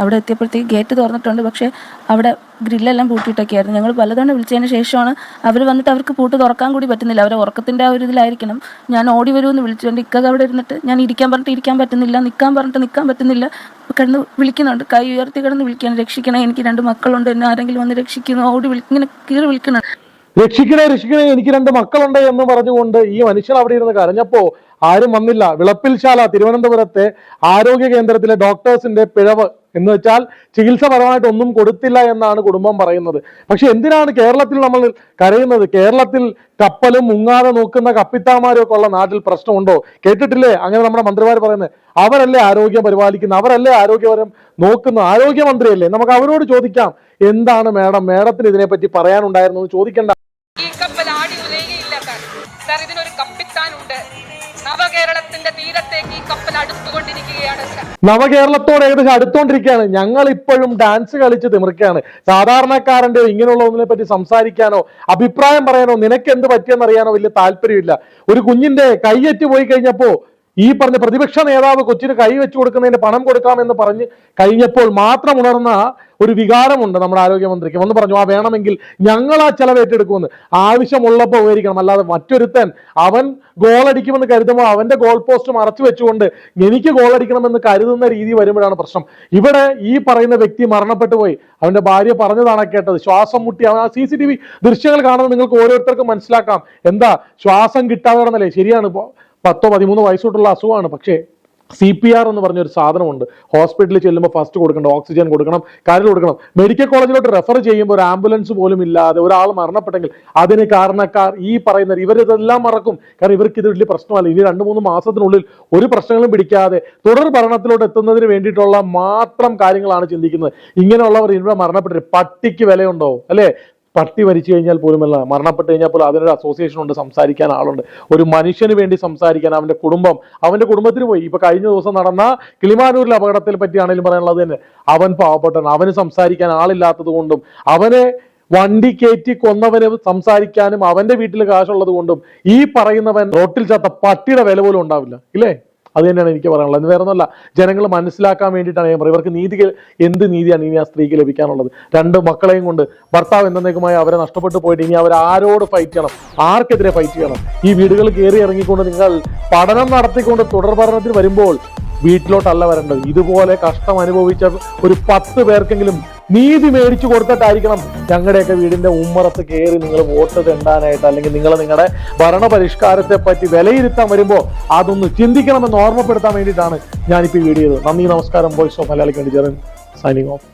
അവിടെ എത്തിയപ്പോഴത്തേക്ക് ഗേറ്റ് തുറന്നിട്ടുണ്ട്. പക്ഷേ അവിടെ ഗ്രില്ലെല്ലാം പൂട്ടിയിട്ടൊക്കെയായിരുന്നു. ഞങ്ങൾ പലതവണ വിളിച്ചതിന് ശേഷമാണ് അവർ വന്നിട്ട് അവർക്ക് പൂട്ട് തുറക്കാൻ കൂടി പറ്റുന്നില്ല. അവരെ ഉറക്കത്തിന്റെ ആ ഒരു ഇതിലായിരിക്കണം. ഞാൻ ഓടി വരുമെന്ന് വിളിച്ചുകൊണ്ട് ഇക്കക അവിടെ ഇരുന്നിട്ട് ഞാൻ ഇരിക്കാൻ പറഞ്ഞിട്ട് ഇരിക്കാൻ പറ്റുന്നില്ല നിൽക്കാൻ പറഞ്ഞിട്ട് നിൽക്കാൻ പറ്റുന്നില്ല. കിടന്ന് വിളിക്കുന്നുണ്ട്. കൈ ഉയർത്തി കിടന്ന് വിളിക്കണം രക്ഷിക്കണേ എനിക്ക് രണ്ട് മക്കളുണ്ട്. എന്നെ ആരെങ്കിലും വന്ന് രക്ഷിക്കുന്നു. ഓടി വിളി ഇങ്ങനെ കീറി വിളിക്കുന്നുണ്ട്. രക്ഷിക്കണേ രക്ഷിക്കണേ എനിക്ക് രണ്ട് മക്കളുണ്ട് എന്ന് പറഞ്ഞുകൊണ്ട് ഈ മനുഷ്യൻ അവിടെ ഇരുന്ന് കരഞ്ഞപ്പോ ആരും വന്നില്ല. വിളപ്പിൽശാല തിരുവനന്തപുരത്തെ ആരോഗ്യ കേന്ദ്രത്തിലെ ഡോക്ടേഴ്സിന്റെ പിഴവ് എന്ന് വെച്ചാൽ ചികിത്സപരമായിട്ട് ഒന്നും കൊടുത്തില്ല എന്നാണ് കുടുംബം പറയുന്നത്. പക്ഷെ എന്തിനാണ് കേരളത്തിൽ നമ്മൾ കരയുന്നത്? കേരളത്തിൽ കപ്പലും മുങ്ങാതെ നോക്കുന്ന കപ്പിത്താമാരും ഒക്കെ ഉള്ള നാട്ടിൽ പ്രശ്നമുണ്ടോ? കേട്ടിട്ടില്ലേ? അങ്ങനെ നമ്മുടെ മന്ത്രിമാർ പറയുന്നത്. അവരല്ലേ ആരോഗ്യം പരിപാലിക്കുന്ന? അവരല്ലേ ആരോഗ്യപരം നോക്കുന്ന? ആരോഗ്യമന്ത്രിയല്ലേ? നമുക്ക് അവരോട് ചോദിക്കാം. എന്താണ് മേഡം? മേഡത്തിന് ഇതിനെപ്പറ്റി പറയാനുണ്ടായിരുന്നു ചോദിക്കേണ്ട. ഈ ഇതിനൊരു കപ്പിത്താനുണ്ട്. നവകേരളത്തിന്റെ തീരത്തേക്ക് ഈ കപ്പൽ നവകേരളത്തോട് ഏകദേശം അടുത്തോണ്ടിരിക്കുകയാണ്. ഞങ്ങൾ ഇപ്പോഴും ഡാൻസ് കളിച്ച് തിമിർക്കുകയാണ്. സാധാരണക്കാരന്റെ ഇങ്ങനെയുള്ള ഒന്നിനെ പറ്റി സംസാരിക്കാനോ അഭിപ്രായം പറയാനോ നിനക്ക് എന്ത് പറ്റിയെന്നറിയാനോ വലിയ താല്പര്യമില്ല. ഒരു കുഞ്ഞിന്റെ കൈയറ്റ് പോയി കഴിഞ്ഞപ്പോ ഈ പറഞ്ഞ പ്രതിപക്ഷ നേതാവ് കൊച്ചിന് കൈ വെച്ചു കൊടുക്കുന്നതിന് പണം കൊടുക്കാമെന്ന് പറഞ്ഞ് കഴിഞ്ഞപ്പോൾ മാത്രം ഉണർന്ന ഒരു വികാരമുണ്ട് നമ്മുടെ ആരോഗ്യമന്ത്രിക്ക്. ഒന്ന് പറഞ്ഞു ആ വേണമെങ്കിൽ ഞങ്ങൾ ആ ചെലവ് ഏറ്റെടുക്കുമെന്ന്. ആവശ്യമുള്ളപ്പോൾ ഉപകരിക്കണം. അല്ലാതെ മറ്റൊരുത്തൻ അവൻ ഗോളടിക്കുമെന്ന് കരുതുമ്പോൾ അവന്റെ ഗോൾ പോസ്റ്റ് മറച്ചു വെച്ചുകൊണ്ട് എനിക്ക് ഗോളടിക്കണമെന്ന് കരുതുന്ന രീതി വരുമ്പോഴാണ് പ്രശ്നം. ഇവിടെ ഈ പറയുന്ന വ്യക്തി മരണപ്പെട്ടു പോയി. അവന്റെ ഭാര്യ പറഞ്ഞതാണ് കേട്ടത്. ശ്വാസം മുട്ടി അവൻ ആ സി സി ടി വി ദൃശ്യങ്ങൾ കാണുന്നത് നിങ്ങൾക്ക് ഓരോരുത്തർക്കും മനസ്സിലാക്കാം. എന്താ? ശ്വാസം കിട്ടാതെ ശരിയാണ്. ഇപ്പോ പത്തോ പതിമൂന്നോ വയസ്സോട്ടുള്ള അസുഖമാണ്. പക്ഷേ സി പി ആർ എന്ന് പറഞ്ഞൊരു സാധനമുണ്ട്. ഹോസ്പിറ്റലിൽ ചെല്ലുമ്പോൾ ഫസ്റ്റ് കൊടുക്കണം ഓക്സിജൻ കൊടുക്കണം കരൽ കൊടുക്കണം. മെഡിക്കൽ കോളേജിലോട്ട് റെഫർ ചെയ്യുമ്പോൾ ഒരു ആംബുലൻസ് പോലും ഇല്ലാതെ ഒരാൾ മരണപ്പെട്ടെങ്കിൽ അതിന് കാരണക്കാർ ഈ പറയുന്ന ഇവരിതെല്ലാം മറക്കും. കാരണം ഇവർക്ക് ഇത് വലിയ പ്രശ്നമല്ല. ഇനി രണ്ട് മൂന്ന് മാസത്തിനുള്ളിൽ ഒരു പ്രശ്നങ്ങളും പിടിക്കാതെ തുടർ ഭരണത്തിലോട്ട് എത്തുന്നതിന് വേണ്ടിയിട്ടുള്ള മാത്രം കാര്യങ്ങളാണ് ചിന്തിക്കുന്നത്. ഇങ്ങനെയുള്ളവർ ഇവിടെ മരണപ്പെട്ടിട്ട് പട്ടിക്ക് വിലയുണ്ടോ? അല്ലേ? പട്ടി മരിച്ചു കഴിഞ്ഞാൽ പോലുമല്ല മരണപ്പെട്ട് കഴിഞ്ഞാൽ പോലും അതിനൊരു അസോസിയേഷൻ ഉണ്ട് സംസാരിക്കാൻ ആളുണ്ട്. ഒരു മനുഷ്യന് വേണ്ടി സംസാരിക്കാൻ അവന്റെ കുടുംബം അവന്റെ കുടുംബത്തിന് പോയി. ഇപ്പൊ കഴിഞ്ഞ ദിവസം നടന്ന കിളിമാനൂരിലെ അപകടത്തിൽ പറ്റിയാണെങ്കിലും പറയാനുള്ളത് തന്നെ. അവൻ പാവപ്പെട്ടൻ അവന് സംസാരിക്കാൻ ആളില്ലാത്തത് കൊണ്ടും അവനെ വണ്ടി കയറ്റി കൊന്നവന് സംസാരിക്കാനും അവന്റെ വീട്ടിൽ കാശുള്ളത് കൊണ്ടും ഈ പറയുന്നവൻ റോട്ടിൽ ചത്ത പട്ടിയുടെ വില പോലും ഉണ്ടാവില്ല ഇല്ലേ? അത് തന്നെയാണ് എനിക്ക് പറയാനുള്ളത്. വേറെ ഒന്നുമല്ല ജനങ്ങൾ മനസ്സിലാക്കാൻ വേണ്ടിയിട്ടാണ് ഞാൻ പറയുന്നത് ഇവർക്ക് നീതി എന്ത് നീതിയാണ് ഇനി ആ സ്ത്രീക്ക് ലഭിക്കാനുള്ളത്? രണ്ട് മക്കളെയും കൊണ്ട് ഭർത്താവ് എന്നേക്കുമായി അവരെ നഷ്ടപ്പെട്ടു പോയിട്ട് ഇനി അവർ ആരോട് ഫൈറ്റ് ചെയ്യണം? ആർക്കെതിരെ ഫൈറ്റ് ചെയ്യണം? ഈ വീടുകൾ കയറി ഇറങ്ങിക്കൊണ്ട് നിങ്ങൾ പഠനം നടത്തിക്കൊണ്ട് തുടർ പഠനത്തിൽ വരുമ്പോൾ വീട്ടിലോട്ടല്ല വരേണ്ടത്. ഇതുപോലെ കഷ്ടം അനുഭവിച്ച ഒരു പത്ത് പേർക്കെങ്കിലും നീതി മേടിച്ചു കൊടുത്തിട്ടായിരിക്കണം ഞങ്ങളുടെയൊക്കെ വീടിന്റെ ഉമ്മറത്ത് കയറി നിങ്ങൾ വോട്ട് തെണ്ടാനായിട്ട് അല്ലെങ്കിൽ നിങ്ങൾ നിങ്ങളുടെ ഭരണപരിഷ്കാരത്തെ പറ്റി വിലയിരുത്താൻ വരുമ്പോൾ അതൊന്ന് ചിന്തിക്കണമെന്ന് ഓർമ്മപ്പെടുത്താൻ വേണ്ടിയിട്ടാണ് ഞാനിപ്പോൾ ഈ വീഡിയോ നന്ദി നമസ്കാരം. വോയിസ് ഓഫ് മലയാളിക്ക് വേണ്ടി ചേർന്ന് സൈനിങ് ഓഫ്.